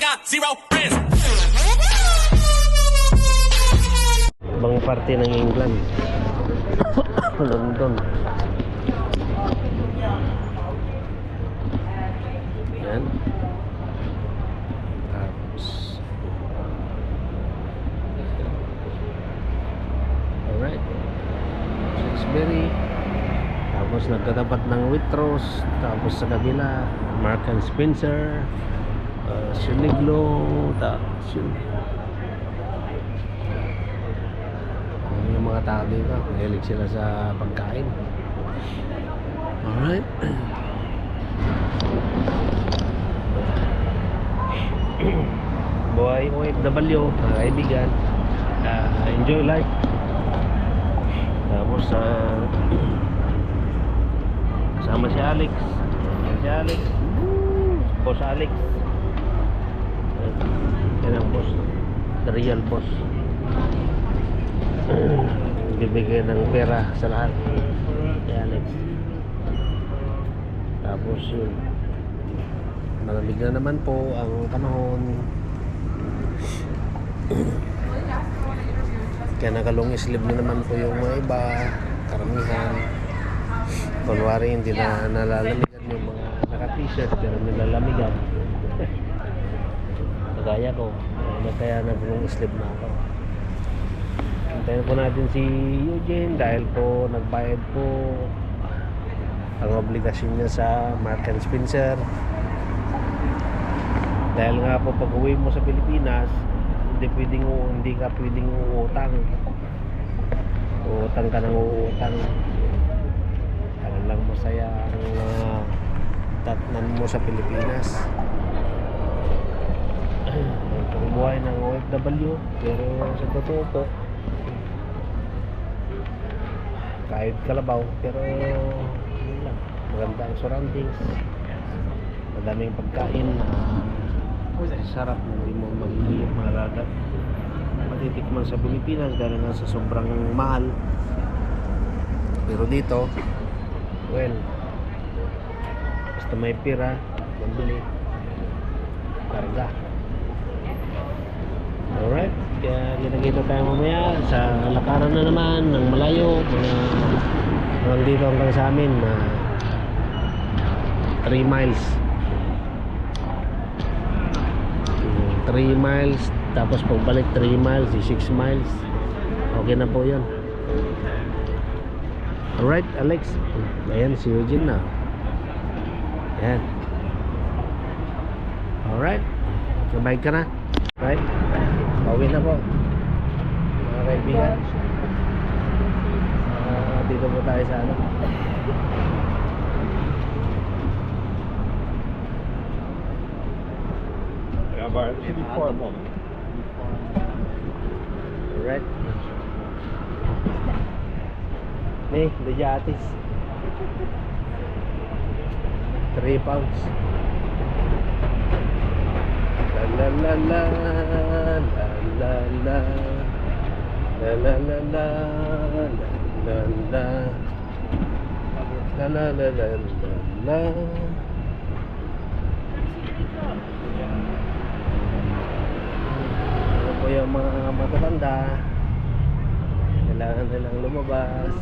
got zero friends. Ibang parte ng England. London. Yan. Tapos. Alright. Salisbury. Tapos nagkatapat ng Waitrose. Tapos sa kabila, Mark and Spencer. Uh, Siniglo. Yun. Ano yung mga tao dito, mahilig sila sa pagkain. Alright. Buhay OFW, mga kaibigan. Ah, enjoy life. Tapos, uh, kasama si Alex. Si Alex. Boss Alex. Yan ang boss. The real boss. Bibigyan ng pera sa lahat. Kay Alex tapos yun. Malamig na naman po ang panahon. Kaya nakalong sleeve na naman po yung mga iba. Karamihan. Kunwari hindi na nalalamigan yung mga naka t-shirt pero nilalamigan kagaya ko eh, kaya nakalong sleeve na ako Hintayin po natin si Eugene dahil po nagbayad po ang obligasyon niya sa Mark and Spencer. Dahil nga po pag uwi mo sa Pilipinas, hindi pwedeng hindi ka pwedeng uutang. Uutang ka ng uutang. Para lang masaya ang uh, tatnan mo sa Pilipinas. Buhay ng OFW pero sa totoo po kahit kalabaw pero yun lang. Maganda ang surroundings. Madaming pagkain na sarap na hindi mo magiging malagat matitikman sa Pilipinas dahil nga sa sobrang mahal. Pero dito well basta may pira mabili. Karga Alright, kaya ginagito tayo mamaya sa lakaran na naman ng malayo, mga hanggang dito hanggang sa amin na 3 miles. 3 miles, tapos pagbalik 3 miles, 6 miles. Okay na po yun. Alright, Alex. Ayan, si Eugene na. Ayan. Alright. Nabike ka na? Right? Pauwi na po. Mga kaibigan. Ah, dito po tayo sa ano. Maar uniform man. Alright. Nih, the Yatis. 3 pounds. La la la la la la la. La la la la la la. La la la la la Ano po yung mga matatanda? Kailangan nilang lumabas.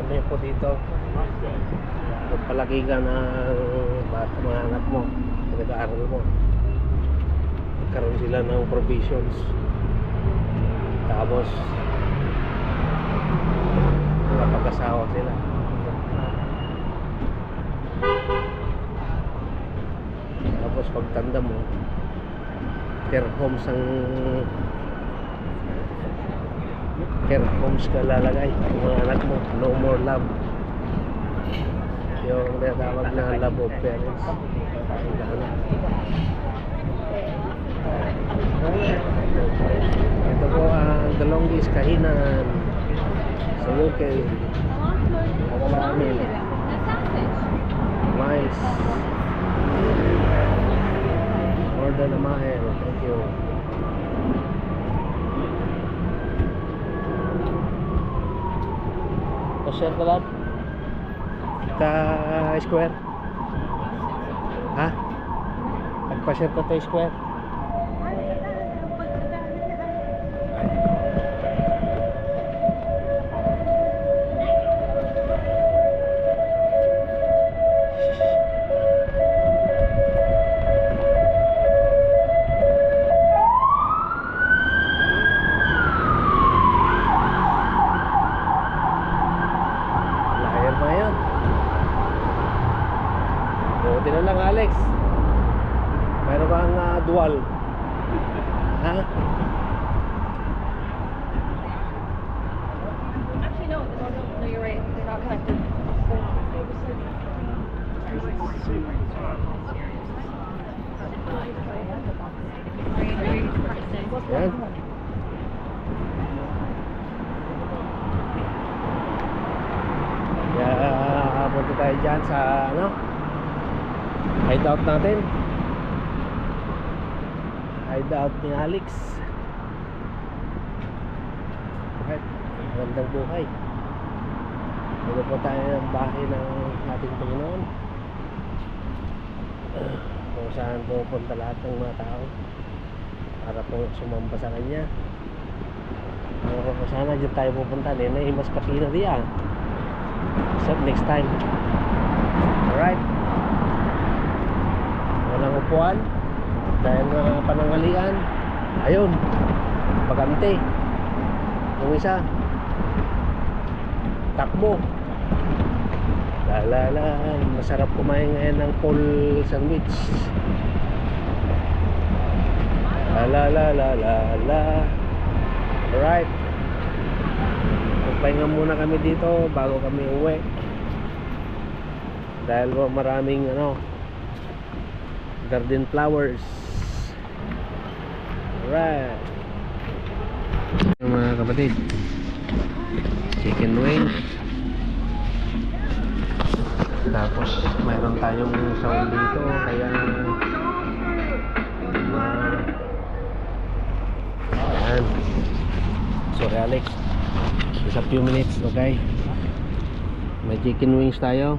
Kami po dito. Magpalaki ka ng mga anak mo. Pinag-aaral mo Magkaroon sila ng provisions. Tapos Nakapag-asawa sila. Tapos pagtanda mo care homes ang care homes ka lalagay. Yung mga anak mo no more love. Yung tinatawag na love of parents. Ang. Ito po ang Dalonggis Kahinan sa UK. Marami. Miles. More than a mile. Thank you. Pa-share ka lang? Ka-square? Ha? Nagpa-share ka tayo square? Hideout natin. Hideout ni Alex. Right magandang buhay. Dito po tayo ng bahay ng ating Panginoon? Kung saan pupunta lahat ng mga tao para po sumamba sa kanya. Pero kung sana dyan tayo pupunta. Eh mas kapina diyan. Except next time. Alright walang upuan. Dahil na panangalian ayun. Pagante yung isa. Takbo. La la la masarap kumain ngayon ng full sandwich. La la la la la la. Alright. Magpahinga muna kami dito bago kami uwi. Dahil maraming ano garden flowers. Alright. Mga kapatid. Chicken wings tapos mayroon tayong saul dito. Kaya ayan. Sorry Alex. Just a few minutes okay? May chicken wings tayo.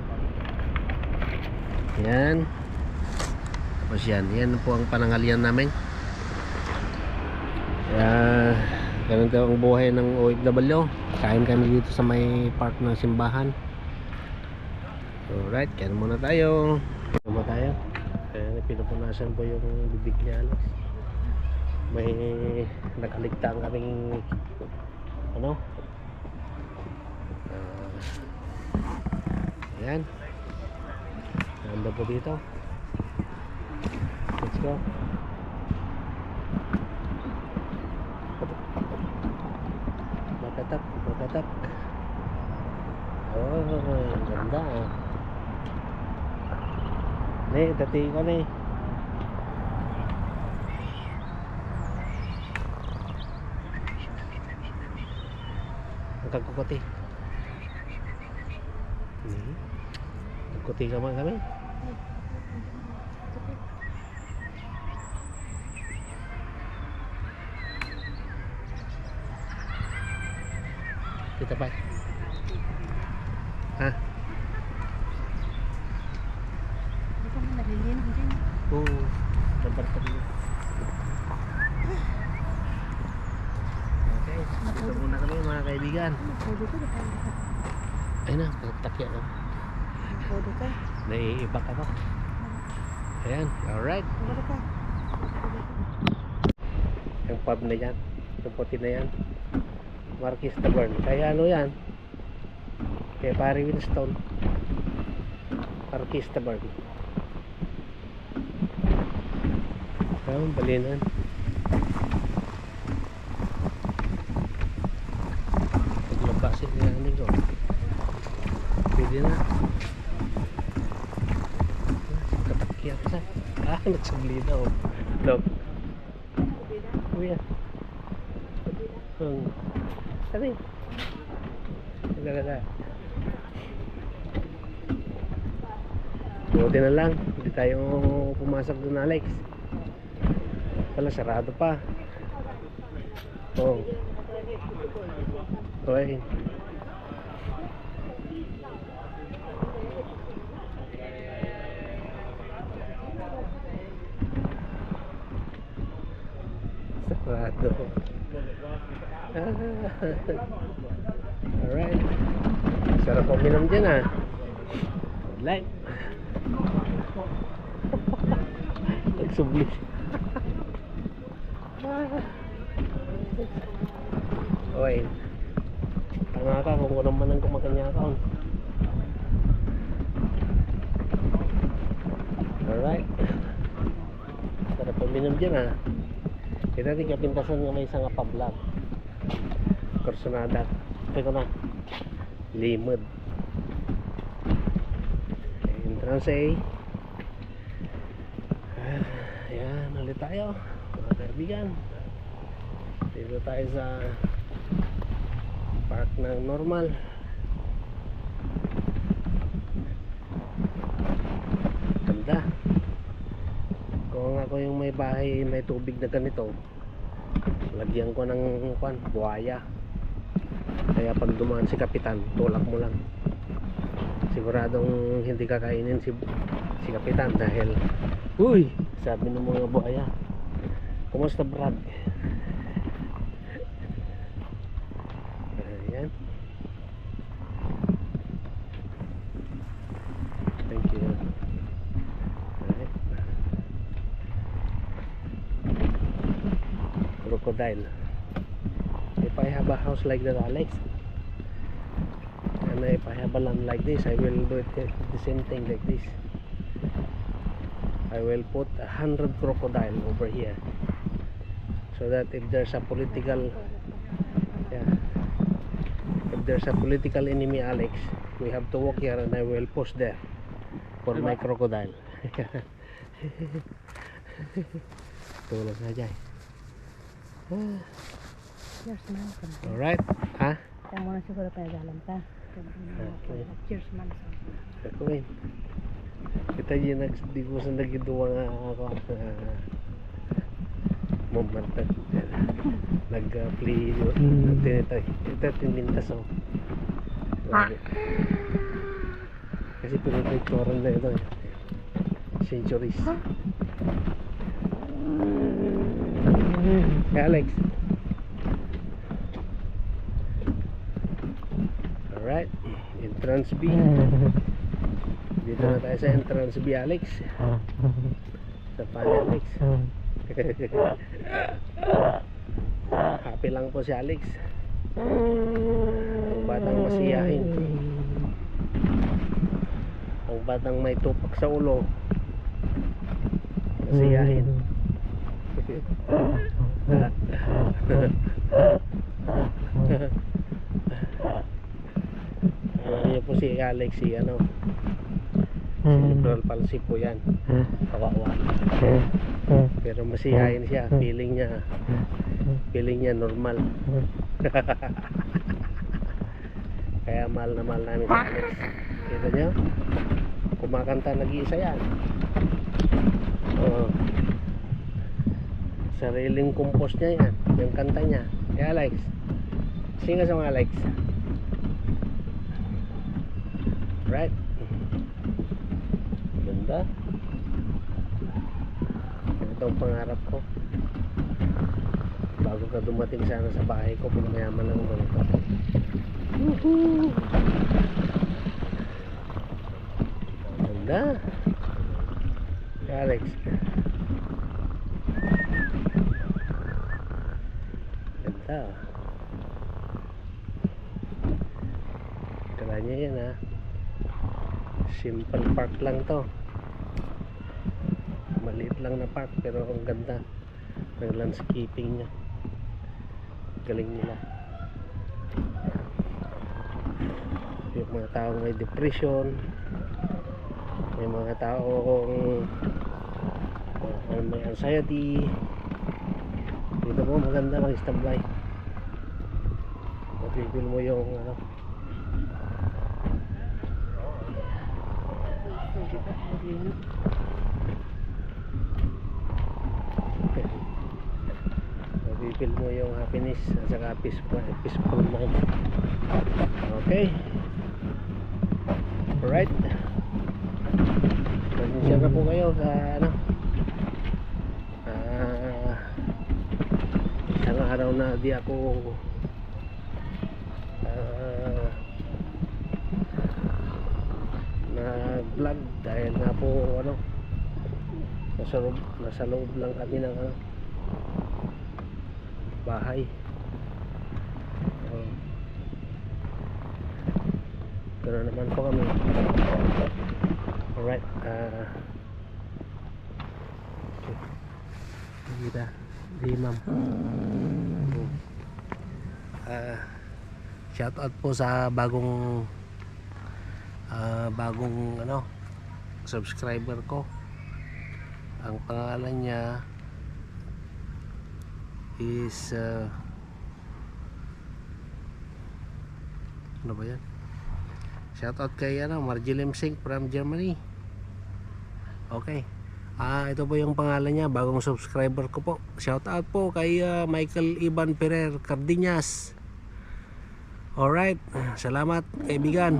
Yan tapos yan yan po ang panangalian namin. Kaya ganun daw ang buhay ng OFW kain kami dito sa may park ng simbahan. Alright kain muna tayo. Kain muna tayo. Kaya pinupunasan po yung bibig ni Alex. May nakaligtaan kaming ano? Ah, ayan. Ganda po dito go. Matatak matatak oh ganda. Ah ne dati ko ne ang kagkukuti. Hmm. kagkuti ka man kami kita pa ha? Hindi ka man nalilin. Hindi. oo dapat pa dito. Okay dito muna kami mga kaibigan. Ayun na takya ko Pwede ka. naiiba ka ba ayan alright. Yung pub na yan yung puti na yan Marquis Tavern kaya ano yan? Kaya pare Winston Marquis Tavern ayun balinan paglabasin niya ano ko pwede na. Katakya ka sa ah nagsabli na oh. Look na lang. Hindi tayo pumasok doon Alex. Pala sarado pa. Oh. Okay. Sarado. Ah. alright sarap uminom dyan ah. Good light Nagsubli. Oy. Tanga ka kung ano man ang kumakanya ka. Alright. Sarap uminom dyan ah. Kita natin kapintasan nga may isang pablag. Korsonada. Ito na. Limod. Entrance A. Ah, Ayan, ulit tayo. Mga kaibigan. Dito tayo sa park ng normal. Ganda. Kung ako yung may bahay, may tubig na ganito, lagyan ko ng kwan, buhaya. Kaya pag dumaan si kapitan, tulak mo lang. Siguradong hindi kakainin si si kapitan dahil Uy! Sabi ng mga buhaya. Kumusta Brad? Ayan. Thank you. Alright. Crocodile. If I have a house like that, Alex, and if I have a land like this, I will do it the same thing like this. I will put a hundred crocodile over here, so that if there's a political, yeah, if there's a political enemy, Alex, we have to walk here, and I will post there for my crocodile. Tulog na dyan. Ah. Alright, ha? Kaya muna siguro pinagalan pa. Okay. Cheers man. Gagawin. Kita yun nag di ko sa nagiduwa nga ako. Uh, Mumartag Nag-play Mm. Tinitay Ito tinintas oh. Grabe. Kasi pinipicturan na ito eh. Centuries. Alex. Alright. Entrance B Dito na tayo sa entrance B Alex Sa pan Alex Happy lang po si Alex. Ang batang masiyahin. Ang batang may tupak sa ulo. Masiyahin. Niyo po si Alex si ano Cerebral palsy po yan. Kawawa. Pero masiyahin siya. Feeling niya Feeling niya normal. Kaya mahal na mahal namin si Alex Kita niyo? Kumakanta nag-iisa yan. Oo. Sariling compose niya yan Yung kanta niya. Kaya Alex Singa sa mga Alex. Right Ganda Ito ang pangarap ko. Bago ka dumating sana sa bahay ko Pinayaman lang naman ito Woohoo Ganda. Alex. Ganda. Kala niya yan ha Simple park lang to Lang na park pero ang ganda ng landscaping niya. Galing nila. Yung mga taong may depression May mga taong uh, may anxiety. Dito po maganda mag-stamblay Mapipil mo yung ano Mapipil mo yung happiness at saka peaceful, peaceful mind Okay. Alright. Pasensya na po kayo sa ano ah, isang araw na di ako ah, nag vlog dahil nga po ano nasa loob, nasa loob lang kami ng ano, bahay. Oh. pero naman po kami. Alright ah. Okay. kita di ma'am. Ah shout out po sa bagong ah, bagong ano subscriber ko. Ang pangalan niya is uh, ano ba yan? Shoutout kay ano Margie Lemsing from Germany. Okay. Ah ito po yung pangalan niya bagong subscriber ko po. Shoutout po kay uh, Michael Ivan Ferrer Cardenas. Alright. Salamat kaibigan.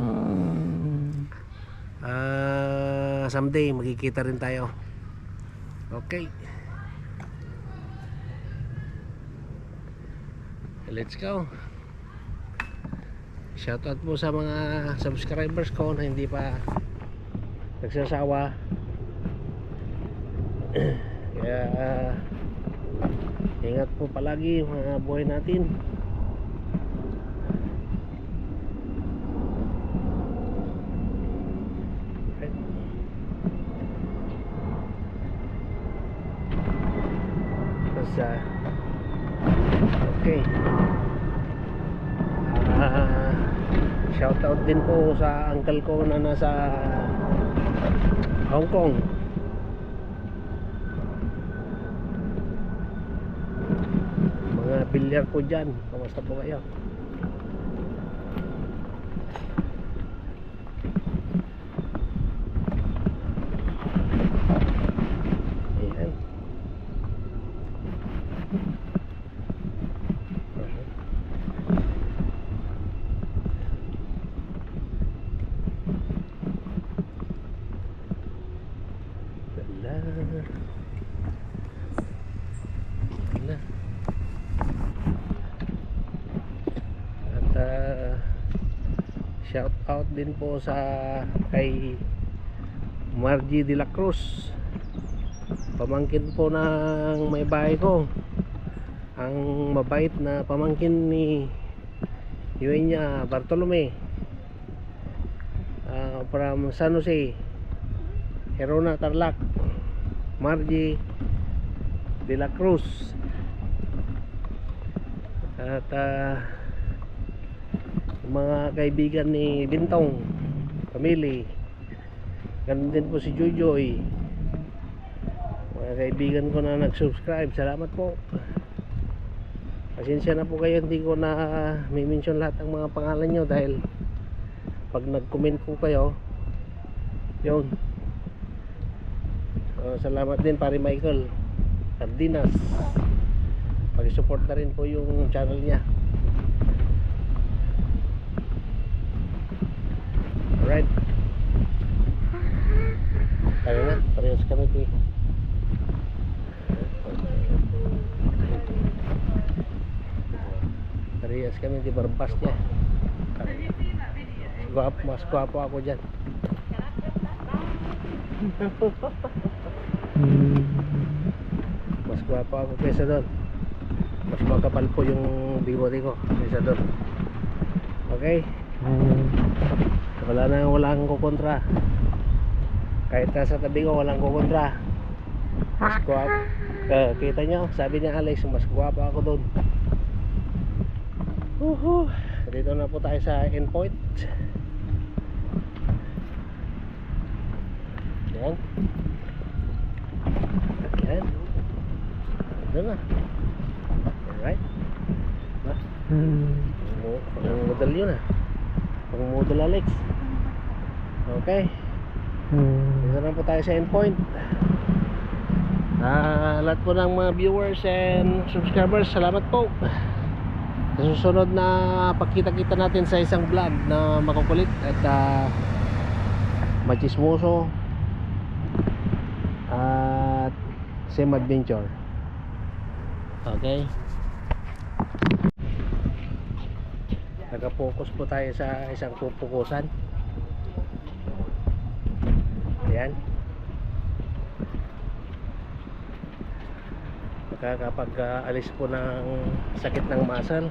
Ah someday magkikita rin tayo. Okay let's go. Shoutout po sa mga subscribers ko na hindi pa nagsasawa. Kaya ah, ingat po palagi mga buhay natin Right. Tapos, ah, okay. Ah, shout out din po sa uncle ko na nasa Hong Kong. Mga bilyar ko dyan. Kamusta po kayo? Ayan. Wala. Wala. At ah, shout out din po sa kay Margie de la Cruz. Pamangkin po ng may bahay ko. Ang mabait na pamangkin ni Yuenya Bartolome. Ah, from San Jose. Herona Tarlac Margie de la Cruz at yung mga kaibigan ni Bintong family. Ganun din po si Jojoy. Mga kaibigan ko na nag-subscribe salamat po. Pasensya na po kayo hindi ko na may-mention lahat ng mga pangalan nyo dahil pag nag-comment po kayo yun. So, salamat din pare Michael Cardinas pag-support na rin po yung channel niya alright tayo na parehas kami ti parehas kami ti barbas niya. Guwap, mas guwapo ako dyan. Mas guwapo ako kaysa doon. Mas makapal po yung bigote ko kaysa doon. Okay wala na walang kukontra. Kahit nasa tabi ko walang kukontra. Mas guwapo. Uh, kita nyo sabi niya Alex mas guwapo ako doon Uhu. dito na po tayo sa endpoint. Yan. Yan. Doon na. Alright. Ba Mo- ang model yun ah. Ang model Alex okay dito na po tayo sa endpoint Ah, lahat po ng mga viewers and subscribers, salamat po. Sa susunod na pagkita-kita natin sa isang vlog na makukulit at uh, machismoso at same adventure. Okay? Nakapokus po tayo sa isang pupukusan. Ayan. Kapag ah, alis po ng sakit ng muscle,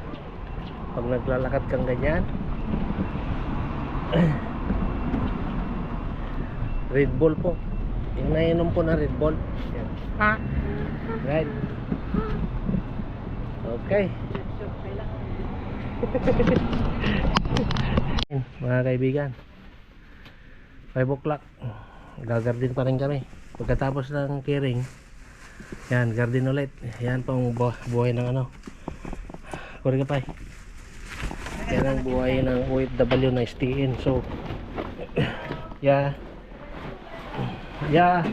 pag naglalakad kang ganyan, Red Bull po. Yung nainom po na Red Bull. Yan. Right. Okay. Mga kaibigan 5 o'clock gagardin pa rin kami. Pagkatapos ng caring yan garden ulit. Yan pang bu- buhay ng ano. Kuri ka pa yan ang buhay ng OFW na STN so yeah. Yeah.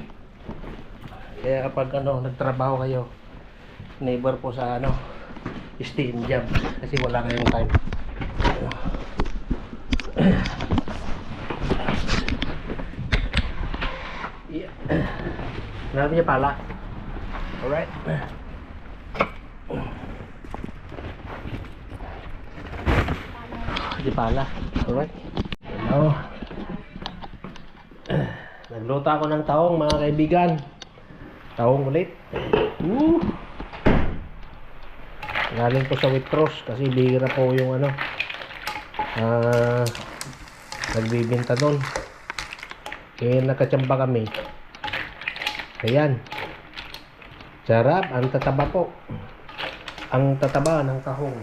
Kaya kapag ano nagtrabaho kayo neighbor po sa ano STN job kasi wala kayong time Yeah. Nabi niya pala. Alright. Di pala. Alright. Hello. Nagluto ako ng taong mga kaibigan. Taong ulit. Woo! Galing po sa Witros kasi bihira po yung ano. Ah, nagbibenta doon. Eh, nakachamba kami. Ayan. Sarap. Ang tataba po. Ang tataba ng kahong.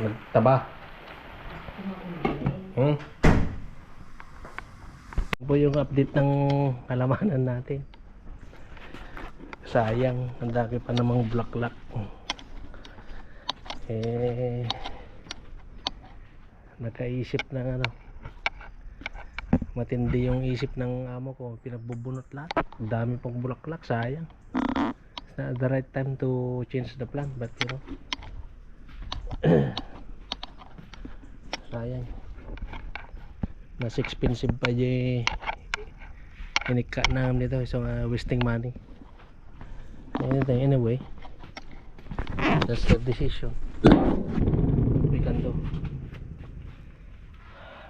Nagtaba. Hmm? Ito po yung update ng kalamanan natin. Sayang. Ang dami pa namang bulaklak. Eh, nakaisip ng ano matindi yung isip ng amo ko. Pinagbubunot lahat. Dami pong bulaklak sayang. It's not the right time to change the plant but you know. Sayang. Mas expensive pa yung inika namin dito so uh, wasting money. Anything anyway. That's the decision. We can do.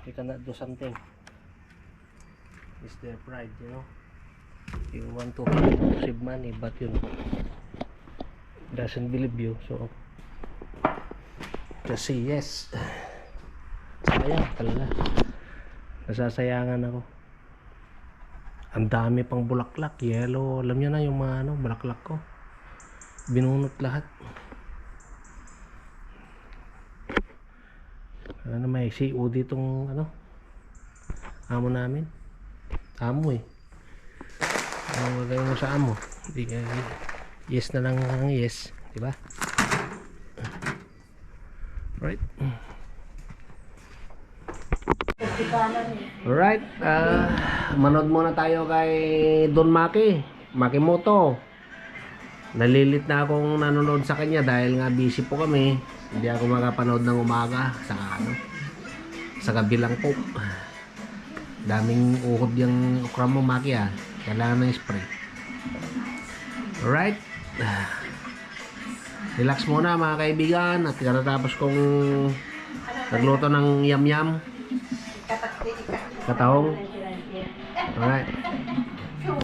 We cannot do something is their pride, you know. You want to save money, but you doesn't believe you, so just say yes. Sayang talaga. Nasasayangan ako. Ang dami pang bulaklak, yellow. Alam niyo na yung mga ano, bulaklak ko. Binunot lahat. Ano may COD tong ano, amo namin amo eh. Ang lagay mo sa amo. Di yes na lang ang yes di ba? Right alright uh, manood muna tayo kay Don Maki Makimoto nalilit na akong nanonood sa kanya dahil nga busy po kami. Hindi ako makapanood ng umaga sa ano sa kabilang po daming uhod yung okra mo maki ah. Kailangan ng spray. Alright. Relax muna mga kaibigan at katatapos kong nagluto ng yam yam katahong alright